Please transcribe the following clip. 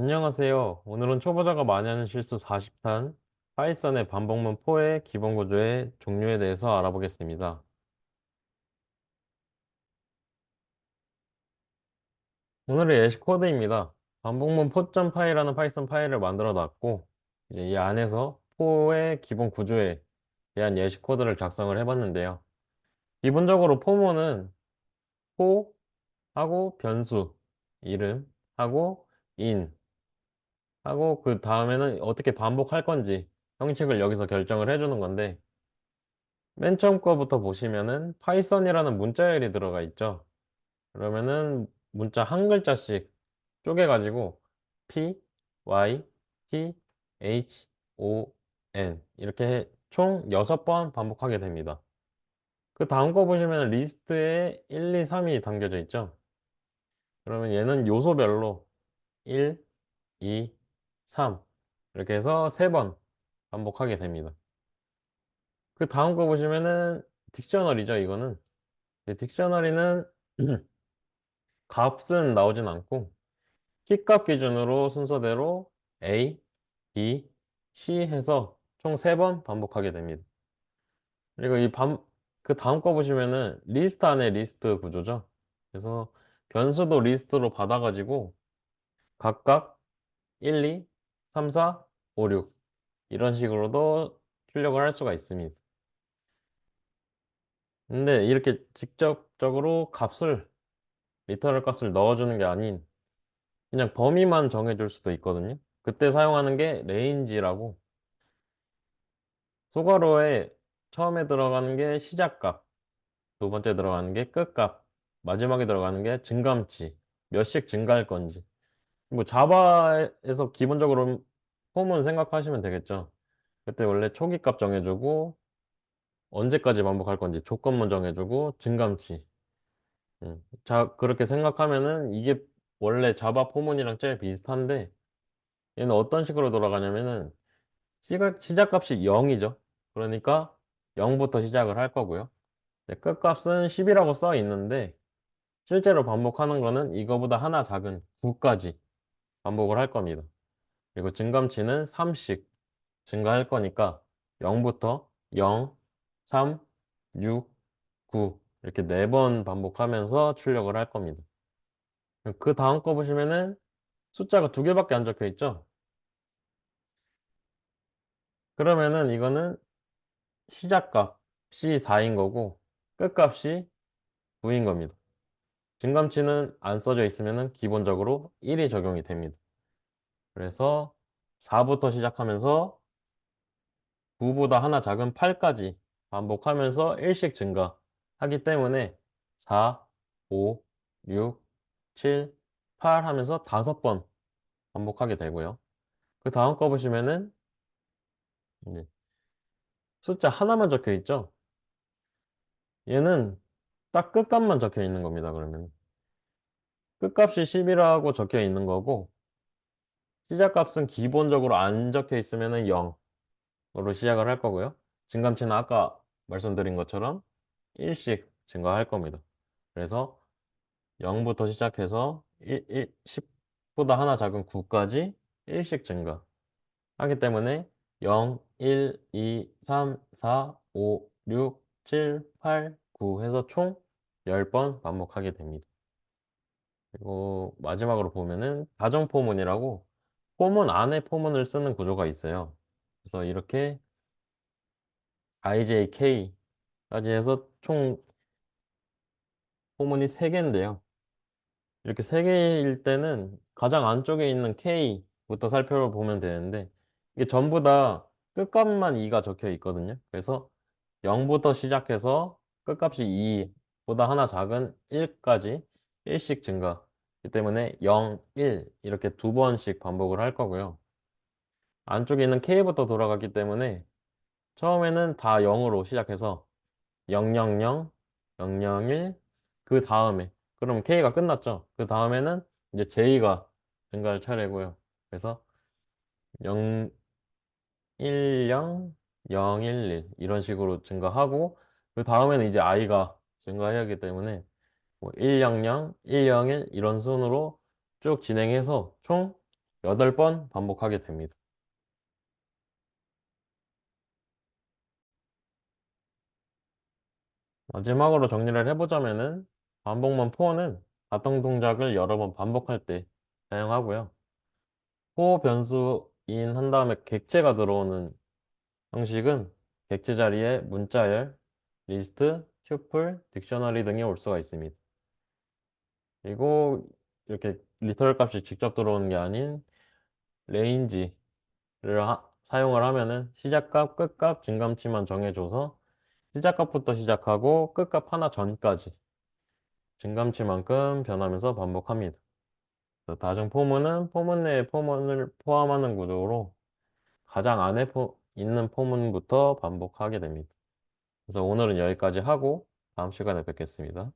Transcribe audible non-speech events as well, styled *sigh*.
안녕하세요. 오늘은 초보자가 많이 하는 실수 40탄 파이썬의 반복문 4의 기본 구조의 종류에 대해서 알아보겠습니다. 오늘의 예시 코드입니다. 반복문 4.py라는 파이썬 파일을 만들어 놨고 이제 이 안에서 4의 기본 구조에 대한 예시 코드를 작성을 해봤는데요. 기본적으로 포문은 4 하고 변수 이름 하고 in 하고 그 다음에는 어떻게 반복할 건지 형식을 여기서 결정을 해주는 건데 맨 처음 거부터 보시면은 파이썬이라는 문자열이 들어가 있죠. 그러면은 문자 한 글자씩 쪼개가지고 P, Y, T, H, O, N 이렇게 총 6번 반복하게 됩니다. 그 다음 거 보시면 리스트에 1, 2, 3이 담겨져 있죠. 그러면 얘는 요소별로 1, 2, 3 이렇게 해서 3번 반복하게 됩니다. 그 다음 거 보시면은 딕셔너리죠, 이거는. 네, 딕셔너리는 *clears throat* 값은 나오진 않고 키값 기준으로 순서대로 A, B, C 해서 총 3번 반복하게 됩니다. 그리고 이 반, 그 다음 거 보시면은 리스트 안에 리스트 구조죠. 그래서 변수도 리스트로 받아가지고 각각 1, 2, 3, 4, 5, 6 이런 식으로도 출력을 할 수가 있습니다. 근데 이렇게 직접적으로 값을 리터럴 값을 넣어주는 게 아닌 그냥 범위만 정해줄 수도 있거든요. 그때 사용하는 게 range라고 소괄호에 처음에 들어가는 게 시작값, 두 번째 들어가는 게 끝값, 마지막에 들어가는 게 증감치, 몇씩 증가할 건지. 뭐 자바에서 기본적으로 폼은 생각하시면 되겠죠. 그때 원래 초기 값 정해주고 언제까지 반복할 건지 조건만 정해주고 증감치. 음. 자, 그렇게 생각하면은 이게 원래 자바 포문이랑 제일 비슷한데 얘는 어떤 식으로 돌아가냐면은 시작, 시작값이 0이죠. 그러니까 0부터 시작을 할 거고요. 네, 끝값은 10이라고 써 있는데 실제로 반복하는 거는 이거보다 하나 작은 9까지 반복을 할 겁니다. 그리고 증감치는 3씩 증가할 거니까 0부터 0, 3, 6, 9 이렇게 4번 반복하면서 출력을 할 겁니다. 그 다음 거 보시면은 숫자가 두 개밖에 안 적혀 있죠? 그러면은 이거는 시작값이 4인 거고 끝값이 9인 겁니다. 증감치는 안 써져 있으면은 기본적으로 1이 적용이 됩니다. 그래서 4부터 시작하면서 9보다 하나 작은 8까지 반복하면서 1씩 증가하기 때문에 4, 5, 6, 7, 8 하면서 5번 반복하게 되고요. 그 다음 거 보시면은 숫자 하나만 적혀 있죠? 얘는 딱 끝값만 적혀 있는 겁니다, 그러면. 끝값이 10이라고 적혀 있는 거고, 시작값은 기본적으로 안 적혀 있으면 은 0으로 시작을 할 거고요. 증감치는 아까 말씀드린 것처럼 1씩 증가할 겁니다. 그래서 0부터 시작해서 1, 1, 10보다 하나 작은 9까지 1씩 증가. 하기 때문에 0, 1, 2, 3, 4, 5, 6, 7, 8, 9 해서 총 10번 반복하게 됩니다. 그리고 마지막으로 보면은 가정 포문이라고 포문 안에 포문을 쓰는 구조가 있어요. 그래서 이렇게 ijk까지 해서 총 포문이 3개인데요. 이렇게 3개일 때는 가장 안쪽에 있는 k부터 살펴보면 되는데 이게 전부 다 끝값만 2가 적혀 있거든요. 그래서 0부터 시작해서 끝값이 2 보다 하나 작은 1까지 1씩 증가. 이 때문에 0, 1 이렇게 두 번씩 반복을 할 거고요. 안쪽에 있는 k부터 돌아가기 때문에 처음에는 다 0으로 시작해서 000, 001, 그 다음에 그럼 k가 끝났죠. 그 다음에는 이제 j가 증가할 차례고요. 그래서 0, 10, 011 이런 식으로 증가하고 그 다음에는 이제 i가 증가해야 하기 때문에 뭐 100, 101 이런 순으로 쭉 진행해서 총 8번 반복하게 됩니다. 마지막으로 정리를 해보자면은 반복문 포는 같은 동작을 여러 번 반복할 때 사용하고요. 포 변수인 한 다음에 객체가 들어오는 형식은 객체 자리에 문자열, 리스트, 튜플, 딕셔너리 등이 올 수가 있습니다. 그리고 이렇게 리터럴 값이 직접 들어오는 게 아닌 레인지를 하- 사용을 하면은 시작값, 끝값, 증감치만 정해줘서 시작값부터 시작하고 끝값 하나 전까지 증감치만큼 변하면서 반복합니다. 다중 포문은 포문 내에 포문을 포함하는 구조로 가장 안에 포- 있는 포문부터 반복하게 됩니다. 그래서 오늘은 여기까지 하고 다음 시간에 뵙겠습니다.